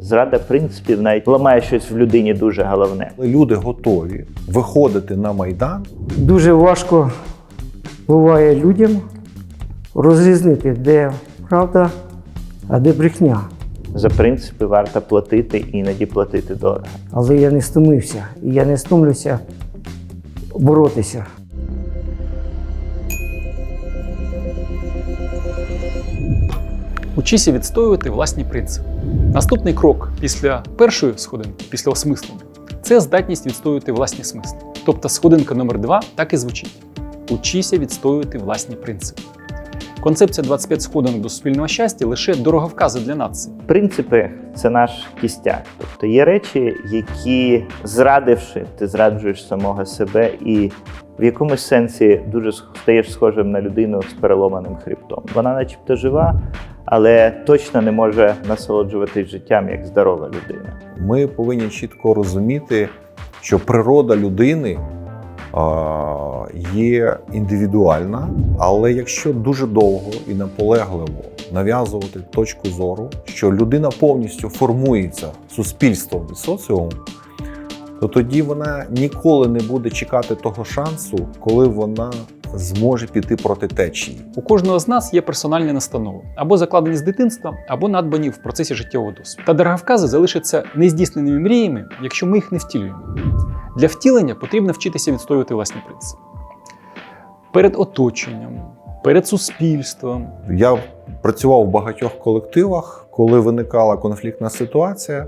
Зрада принципів навіть ламає щось в людині дуже головне. Люди готові виходити на майдан. Дуже важко буває людям розрізнити, де правда, а де брехня. За принципи варто платити, іноді платити дорого. Але я не стомився, і я не стомлюся боротися. Учися відстоювати власні принципи. Наступний крок після першої сходинки, після осмислення, це здатність відстоювати власні смисли. Тобто сходинка номер два так і звучить: учися відстоювати власні принципи. Концепція 25 сходинок до суспільного щастя лише дороговкази для нації. Принципи це наш кістяк. Тобто є речі, які зрадивши, ти зраджуєш самого себе і в якомусь сенсі дуже стаєш схожим на людину з переломаним хребтом. Вона, начебто, жива, але точно не може насолоджуватись життям як здорова людина. Ми повинні чітко розуміти, що природа людини є індивідуальна, але якщо дуже довго і наполегливо нав'язувати точку зору, що людина повністю формується суспільством і соціумом, то тоді вона ніколи не буде чекати того шансу, коли вона зможе піти проти течії. У кожного з нас є персональні настанови або закладені з дитинства, або надбані в процесі життєвого досвіду. Та дороговкази залишаться нездійсненими мріями, якщо ми їх не втілюємо. Для втілення потрібно вчитися відстоювати власні принципи. Перед оточенням, перед суспільством, Я працював в багатьох колективах, коли виникала конфліктна ситуація,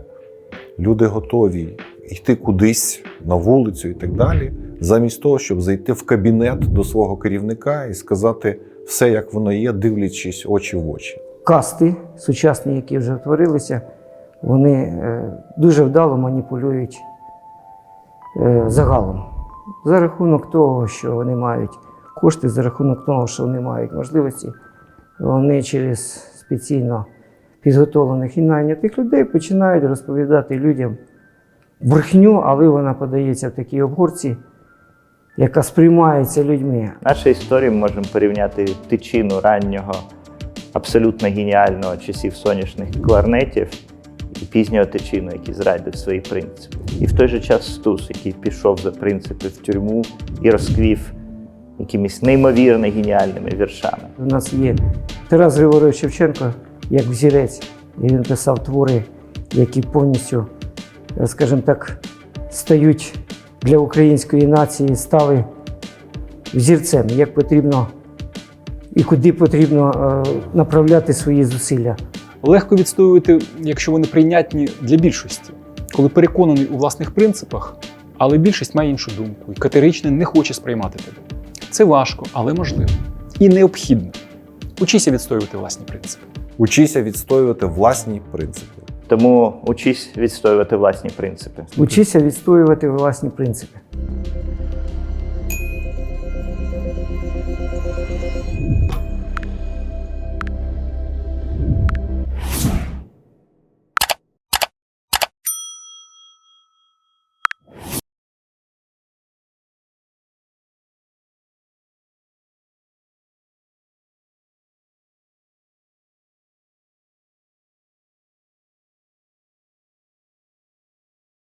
люди готові йти кудись на вулицю і так далі, замість того, щоб зайти в кабінет до свого керівника і сказати все, як воно є, дивлячись очі в очі. Касти сучасні, які вже утворилися, вони е, дуже вдало маніпулюють е, загалом. За рахунок того, що вони мають кошти, за рахунок того, що вони мають можливості, вони через спеціально підготовлених і найнятих людей починають розповідати людям брехню, але вона подається в такій обгорці, яка сприймається людьми. Наша історія ми можемо порівняти тичину раннього, абсолютно геніального часів сонячних кларнетів і пізнього тичину, який зрадив свої принципи. І в той же час Стус, який пішов за принципи в тюрму і розквів якимись неймовірно геніальними віршами. У нас є Тарас Григорович Шевченко як взірець, і він писав твори, які повністю, е, скажімо так, стають для української нації, стали взірцем, як потрібно і куди потрібно е, направляти свої зусилля. легко відстоювати, якщо вони прийнятні для більшості, коли переконаний у власних принципах, але більшість має іншу думку і категорично не хоче сприймати тебе. Це важко, але можливо. І необхідно. Учися відстоювати власні принципи. Учися відстоювати власні принципи. Тому учись відстоювати власні принципи. Учися відстоювати власні принципи.